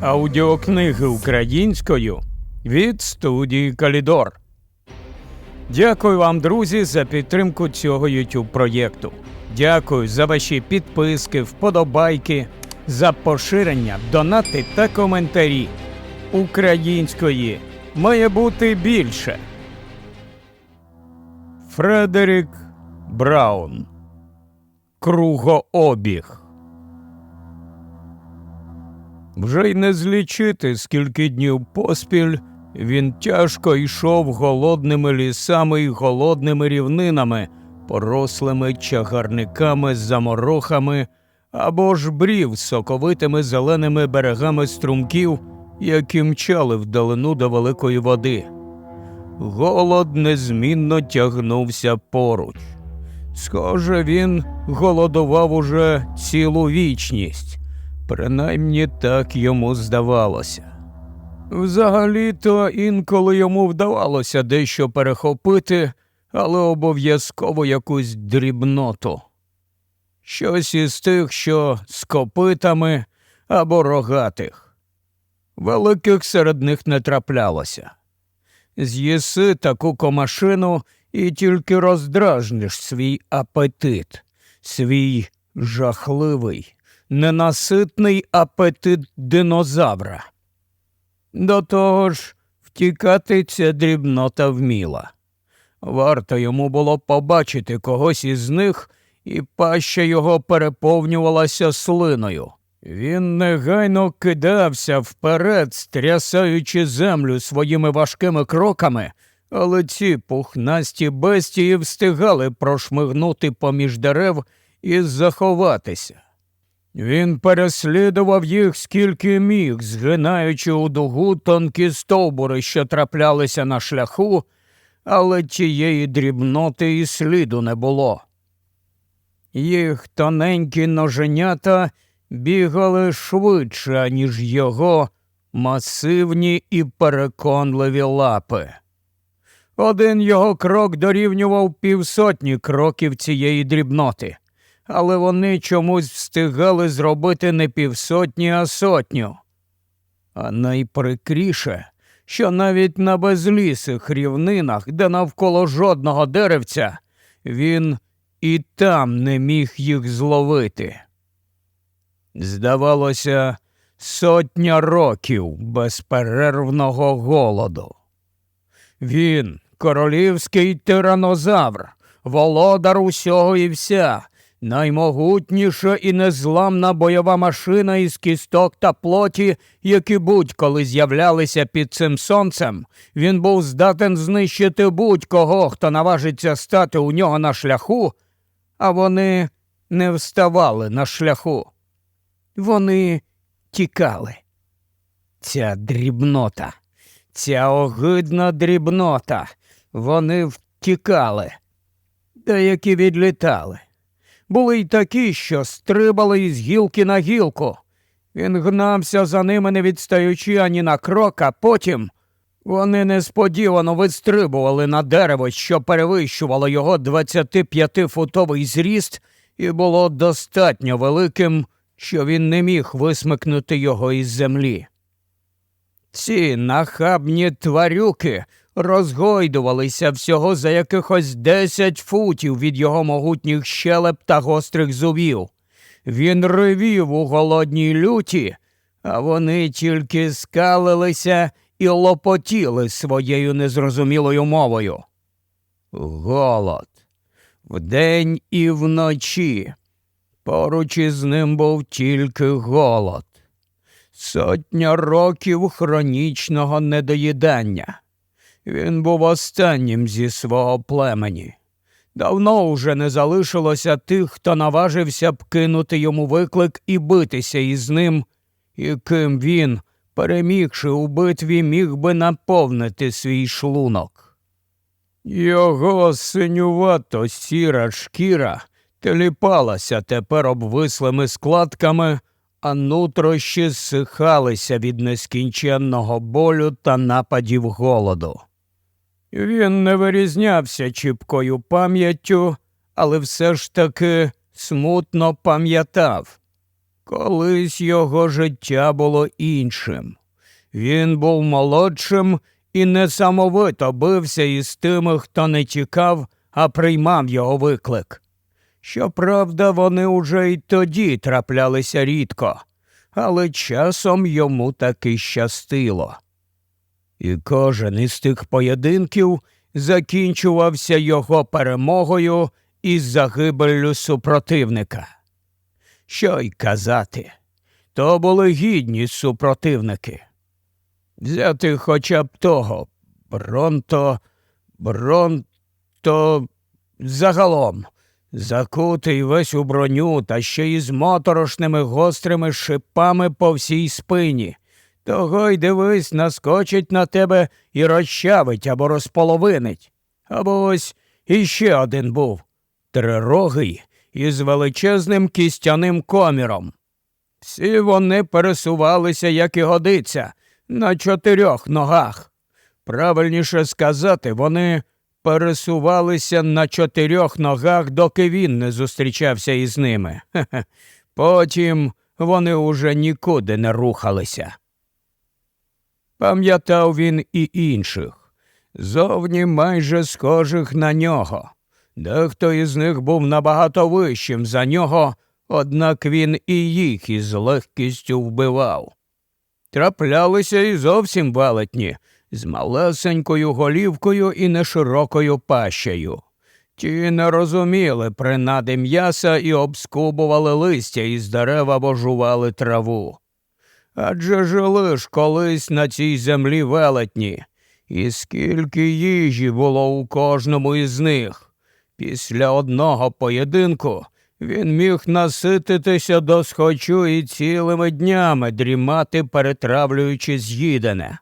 Аудіокниги українською від студії Калідор. Дякую вам, друзі, за підтримку цього YouTube проєкту. Дякую за ваші підписки, вподобайки, за поширення, донати та коментарі. Української має бути більше. Фредерік Браун. Кругообіг. Вже й не злічити, скільки днів поспіль він тяжко йшов голодними лісами й голодними рівнинами, порослими чагарниками, заморохами або ж брів соковитими зеленими берегами струмків, які мчали вдалину до великої води. Голод незмінно тягнувся поруч. Схоже, він голодував уже цілу вічність. Принаймні так йому здавалося. Взагалі-то інколи йому вдавалося дещо перехопити, але обов'язково якусь дрібноту. Щось із тих, що з копитами або рогатих. Великих серед них не траплялося. З'їси таку комашину і тільки роздражниш свій апетит, свій жахливий ненаситний апетит динозавра. До того ж, втікати ця дрібнота вміла. Варто йому було побачити когось із них, і паща його переповнювалася слиною. Він негайно кидався вперед, стрясаючи землю своїми важкими кроками, але ці пухнасті бестії встигали прошмигнути поміж дерев і заховатися. Він переслідував їх скільки міг, згинаючи у дугу тонкі стовбури, що траплялися на шляху, але тієї дрібноти і сліду не було. Їх тоненькі ноженята бігали швидше, ніж його масивні і переконливі лапи. Один його крок дорівнював півсотні кроків цієї дрібноти але вони чомусь встигали зробити не півсотні, а сотню. А найприкріше, що навіть на безлісих рівнинах, де навколо жодного деревця, він і там не міг їх зловити. Здавалося, сотня років безперервного голоду. Він, королівський тиранозавр, володар усього і вся, Наймогутніша і незламна бойова машина із кісток та плоті, які будь-коли з'являлися під цим сонцем, він був здатен знищити будь-кого, хто наважиться стати у нього на шляху, а вони не вставали на шляху. Вони тікали. Ця дрібнота, ця огидна дрібнота. Вони втікали, деякі відлітали. Були й такі, що стрибали із гілки на гілку. Він гнався за ними, не відстаючи ані на крок, а потім вони несподівано вистрибували на дерево, що перевищувало його 25-футовий зріст, і було достатньо великим, що він не міг висмикнути його із землі. Ці нахабні тварюки розгойдувалися всього за якихось десять футів від його могутніх щелеп та гострих зубів. Він ревів у голодній люті, а вони тільки скалилися і лопотіли своєю незрозумілою мовою. Голод вдень і вночі. Поруч із ним був тільки голод. Сотня років хронічного недоїдання. Він був останнім зі свого племені. Давно уже не залишилося тих, хто наважився б кинути йому виклик і битися із ним, і ким він, перемігши у битві, міг би наповнити свій шлунок. Його синювато сіра шкіра теліпалася тепер обвислими складками, а нутрощі зсихалися від нескінченного болю та нападів голоду. Він не вирізнявся чіпкою пам'яттю, але все ж таки смутно пам'ятав. Колись його життя було іншим. Він був молодшим і несамовито бився із тими, хто не тікав, а приймав його виклик. Щоправда, вони уже й тоді траплялися рідко, але часом йому таки щастило. І кожен із тих поєдинків закінчувався його перемогою і загибеллю супротивника. Що й казати, то були гідні супротивники. Взяти хоча б того Бронто, Бронто загалом, закутий весь у броню та ще й з моторошними гострими шипами по всій спині. Того й дивись, наскочить на тебе і розчавить або розполовинить. Або ось іще один був трирогий із величезним кістяним коміром. Всі вони пересувалися, як і годиться, на чотирьох ногах. Правильніше сказати, вони пересувалися на чотирьох ногах, доки він не зустрічався із ними. Хе-хе. Потім вони уже нікуди не рухалися. Пам'ятав він і інших, зовні майже схожих на нього. Дехто із них був набагато вищим за нього, однак він і їх із легкістю вбивав. Траплялися і зовсім велетні, з малесенькою голівкою і неширокою пащею. Ті не розуміли принади м'яса і обскубували листя із дерев або жували траву. Адже жили ж колись на цій землі велетні, і скільки їжі було у кожному із них. Після одного поєдинку він міг насититися до схочу і цілими днями дрімати, перетравлюючи з'їдене.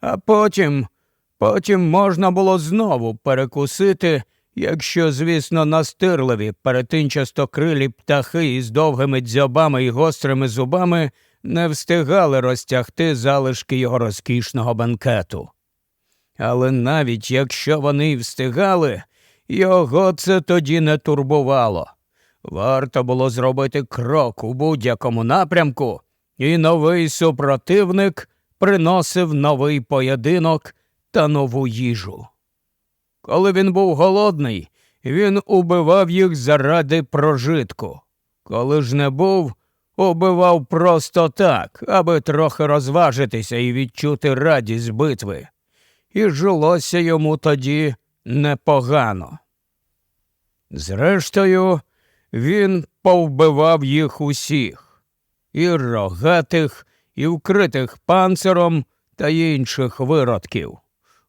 А потім, потім можна було знову перекусити, якщо, звісно, настирливі перетинчастокрилі птахи із довгими дзьобами і гострими зубами не встигали розтягти залишки його розкішного банкету. Але навіть якщо вони й встигали, його це тоді не турбувало. Варто було зробити крок у будь-якому напрямку, і новий супротивник приносив новий поєдинок та нову їжу. Коли він був голодний, він убивав їх заради прожитку. Коли ж не був, убивав просто так, аби трохи розважитися і відчути радість битви. І жилося йому тоді непогано. Зрештою, він повбивав їх усіх і рогатих, і вкритих панциром та інших виродків,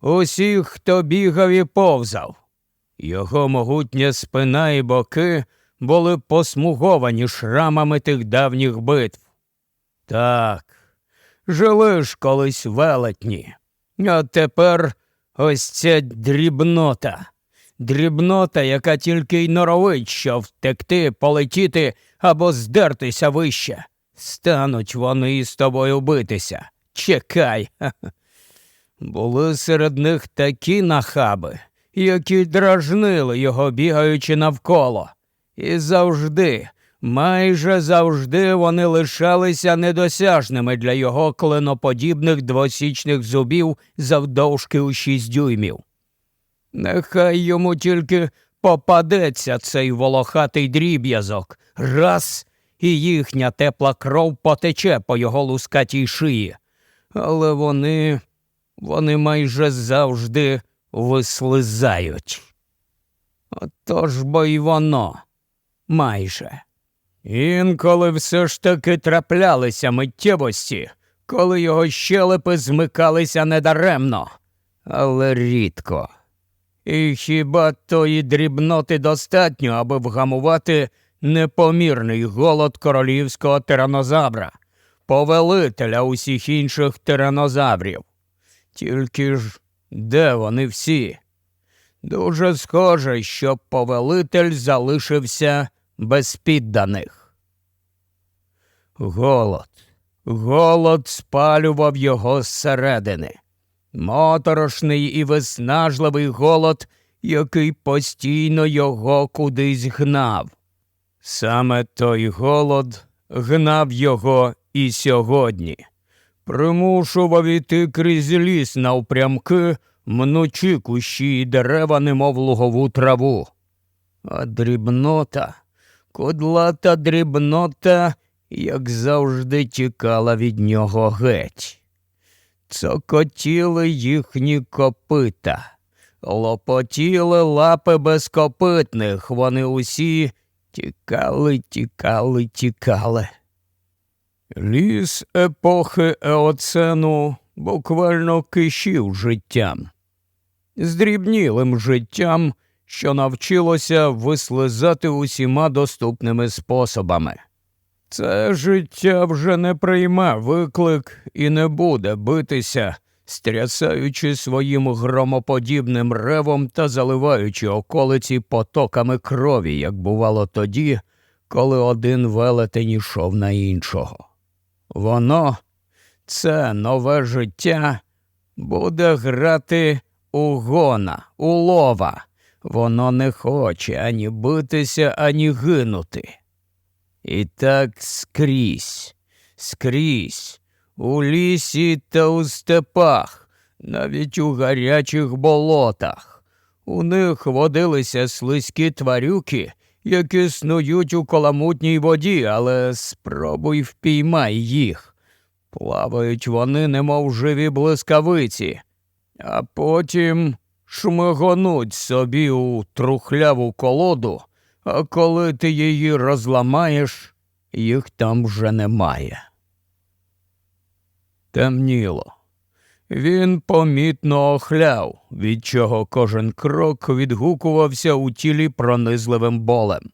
усіх, хто бігав і повзав. Його могутня спина і боки були посмуговані шрамами тих давніх битв. Так, жили ж колись велетні, а тепер ось ця дрібнота. Дрібнота, яка тільки й норовить, що втекти, полетіти або здертися вище. Стануть вони із тобою битися. Чекай. Були серед них такі нахаби, які дражнили його, бігаючи навколо. І завжди, майже завжди вони лишалися недосяжними для його кленоподібних двосічних зубів завдовжки у шість дюймів. Нехай йому тільки попадеться цей волохатий дріб'язок, раз і їхня тепла кров потече по його лускатій шиї. Але вони, вони майже завжди вислизають. Отож бо й воно майже. Інколи все ж таки траплялися миттєвості, коли його щелепи змикалися недаремно, але рідко. І хіба тої дрібноти достатньо, аби вгамувати непомірний голод королівського тиранозавра, повелителя усіх інших тиранозаврів? Тільки ж де вони всі? Дуже схоже, що повелитель залишився без підданих. Голод, голод спалював його зсередини моторошний і виснажливий голод, який постійно його кудись гнав. Саме той голод гнав його і сьогодні, примушував іти крізь ліс навпрямки, мнучи кущі і дерева, немов лугову траву. А дрібнота, кудлата дрібнота, як завжди, тікала від нього геть. Цокотіли їхні копита, лопотіли лапи безкопитних, вони усі тікали, тікали, тікали. Ліс епохи Еоцену буквально кишів життям, здрібнілим життям, що навчилося вислизати усіма доступними способами. Це життя вже не прийме виклик і не буде битися, стрясаючи своїм громоподібним ревом та заливаючи околиці потоками крові, як бувало тоді, коли один велетень ішов на іншого. Воно, це нове життя, буде грати у гона, у лова. Воно не хоче ані битися, ані гинути. І так скрізь, скрізь, у лісі та у степах, навіть у гарячих болотах. У них водилися слизькі тварюки, які снують у коламутній воді, але спробуй впіймай їх. Плавають вони, немов живі блискавиці, а потім шмигонуть собі у трухляву колоду, а коли ти її розламаєш, їх там вже немає. Темніло. Він помітно охляв, від чого кожен крок відгукувався у тілі пронизливим болем.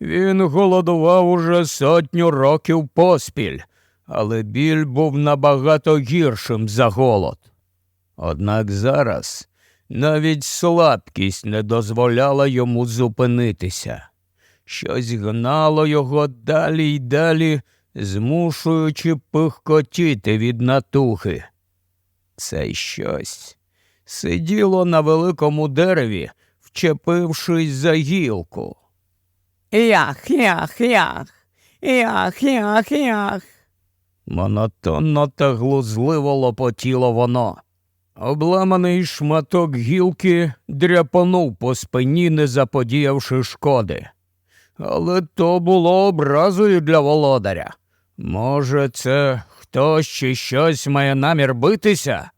Він голодував уже сотню років поспіль, але біль був набагато гіршим за голод. Однак зараз навіть слабкість не дозволяла йому зупинитися. Щось гнало його далі й далі, змушуючи пихкотіти від натухи. Це щось сиділо на великому дереві, вчепившись за гілку. Ях, ях, ях, ях, ях, ях. Монотонно та глузливо лопотіло воно. Обламаний шматок гілки дряпанув по спині, не заподіявши шкоди. Але то було образою для володаря. Може, це хтось чи щось має намір битися?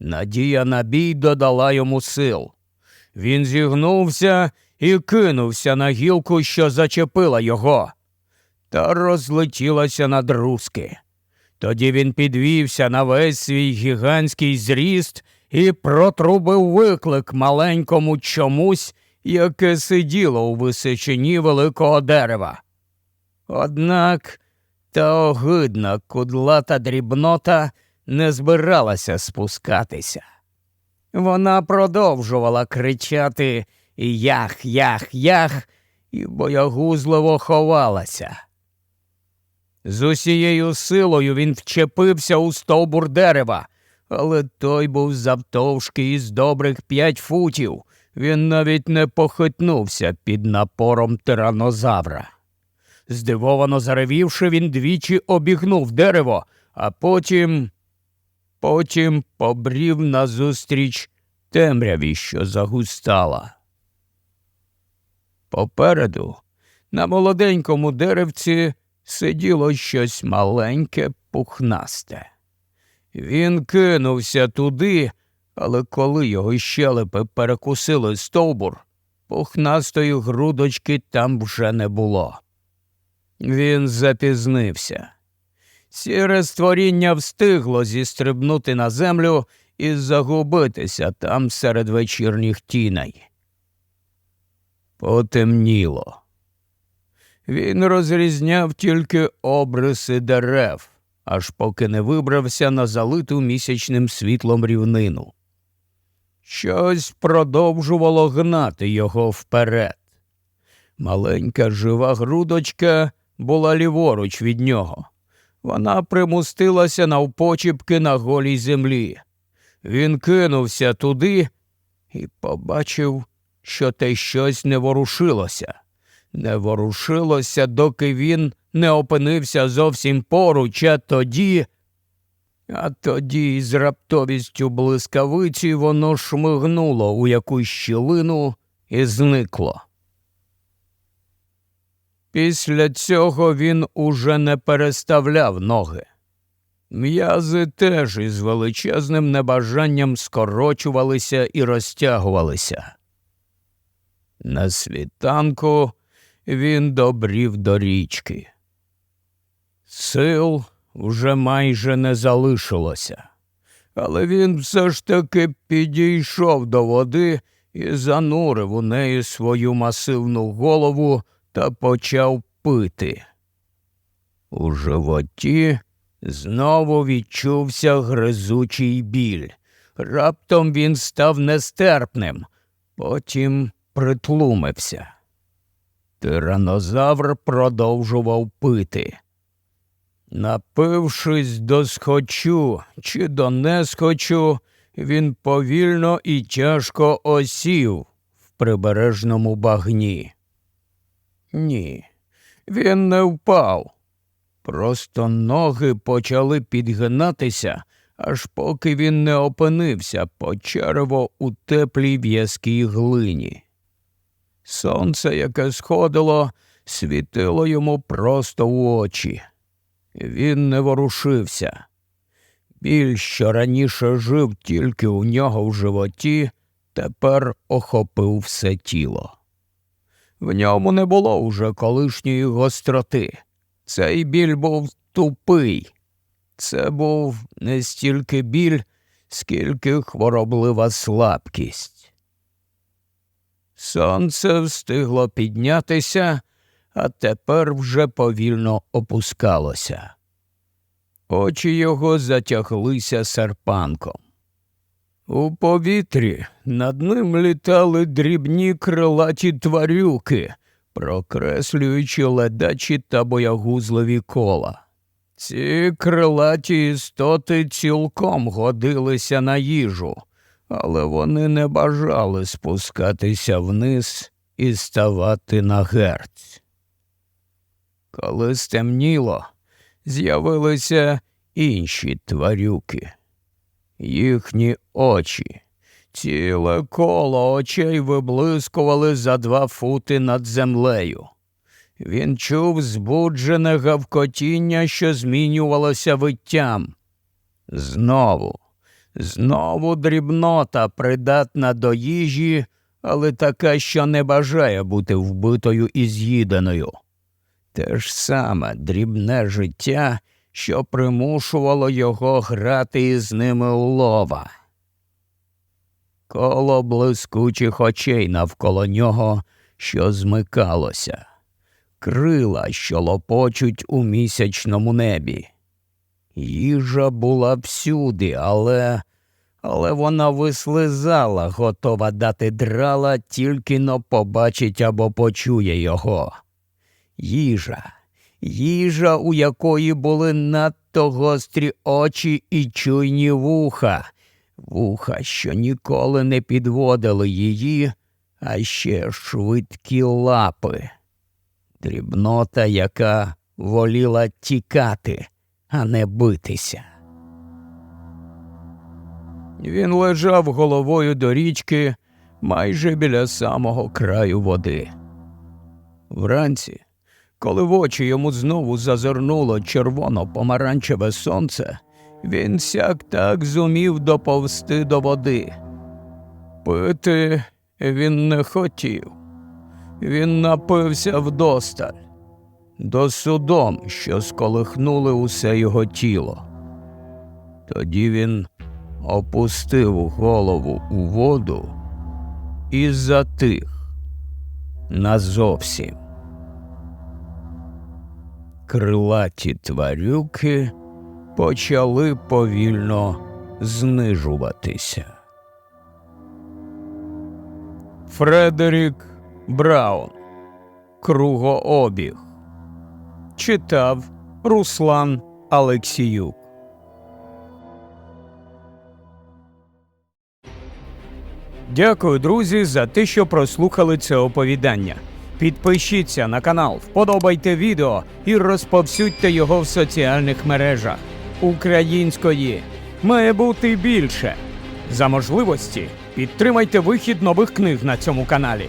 Надія на бій додала йому сил. Він зігнувся і кинувся на гілку, що зачепила його, та розлетілася на друзки. Тоді він підвівся на весь свій гігантський зріст і протрубив виклик маленькому чомусь, яке сиділо у височині великого дерева. Однак та огидна кудлата дрібнота не збиралася спускатися. Вона продовжувала кричати Ях, ях, ях, і боягузливо ховалася. З усією силою він вчепився у стовбур дерева, але той був завтовшки із добрих п'ять футів. Він навіть не похитнувся під напором тиранозавра. Здивовано заревівши, він двічі обігнув дерево, а потім. потім побрів назустріч темряві, що загустала. Попереду, на молоденькому деревці, сиділо щось маленьке, пухнасте. Він кинувся туди, але коли його щелепи перекусили стовбур, пухнастої грудочки там вже не було. Він запізнився. Сіре створіння встигло зістрибнути на землю і загубитися там серед вечірніх тіней. Потемніло. Він розрізняв тільки обриси дерев, аж поки не вибрався на залиту місячним світлом рівнину. Щось продовжувало гнати його вперед. Маленька жива грудочка була ліворуч від нього. Вона примустилася навпочіпки на голій землі. Він кинувся туди і побачив, що те щось не ворушилося. Не ворушилося, доки він не опинився зовсім поруч, а тоді. А тоді з раптовістю блискавиці воно шмигнуло у якусь щілину і зникло. Після цього він уже не переставляв ноги. М'язи теж із величезним небажанням скорочувалися і розтягувалися. На світанку він добрів до річки. Сил вже майже не залишилося, але він все ж таки підійшов до води і занурив у неї свою масивну голову та почав пити. У животі знову відчувся гризучий біль. Раптом він став нестерпним, потім притлумився. Тиранозавр продовжував пити. Напившись до схочу чи до несхочу, він повільно і тяжко осів в прибережному багні. Ні, він не впав. Просто ноги почали підгинатися, аж поки він не опинився по черево у теплій в'язкій глині. Сонце, яке сходило, світило йому просто в очі. Він не ворушився. Біль, що раніше жив тільки у нього в животі, тепер охопив все тіло. В ньому не було уже колишньої гостроти. Цей біль був тупий. Це був не стільки біль, скільки хвороблива слабкість. Сонце встигло піднятися, а тепер вже повільно опускалося. Очі його затяглися серпанком. У повітрі над ним літали дрібні крилаті тварюки, прокреслюючи ледачі та боягузливі кола. Ці крилаті істоти цілком годилися на їжу, але вони не бажали спускатися вниз і ставати на герць. Коли стемніло, з'явилися інші тварюки. Їхні очі, ціле коло очей виблискували за два фути над землею. Він чув збуджене гавкотіння, що змінювалося виттям. Знову, знову дрібнота, придатна до їжі, але така, що не бажає бути вбитою і з'їданою. Те ж саме дрібне життя, що примушувало його грати із ними у лова. Коло блискучих очей навколо нього, що змикалося, крила, що лопочуть у місячному небі. Їжа була всюди, але. Але вона вислизала, готова дати драла, тільки но побачить або почує його. Їжа, їжа, у якої були надто гострі очі і чуйні вуха, вуха, що ніколи не підводили її, а ще швидкі лапи. Дрібнота, яка воліла тікати, а не битися. Він лежав головою до річки майже біля самого краю води. Вранці, коли в очі йому знову зазирнуло червоно-помаранчеве сонце, він сяк так зумів доповзти до води. Пити він не хотів. Він напився вдосталь, до судом, що сколихнули усе його тіло. Тоді він опустив голову у воду і затих назовсім. Крилаті тварюки почали повільно знижуватися. Фредерік Браун. Кругообіг. Читав Руслан Алексіюк. Дякую, друзі, за те, що прослухали це оповідання. Підпишіться на канал, вподобайте відео і розповсюдьте його в соціальних мережах. Української має бути більше. За можливості підтримайте вихід нових книг на цьому каналі.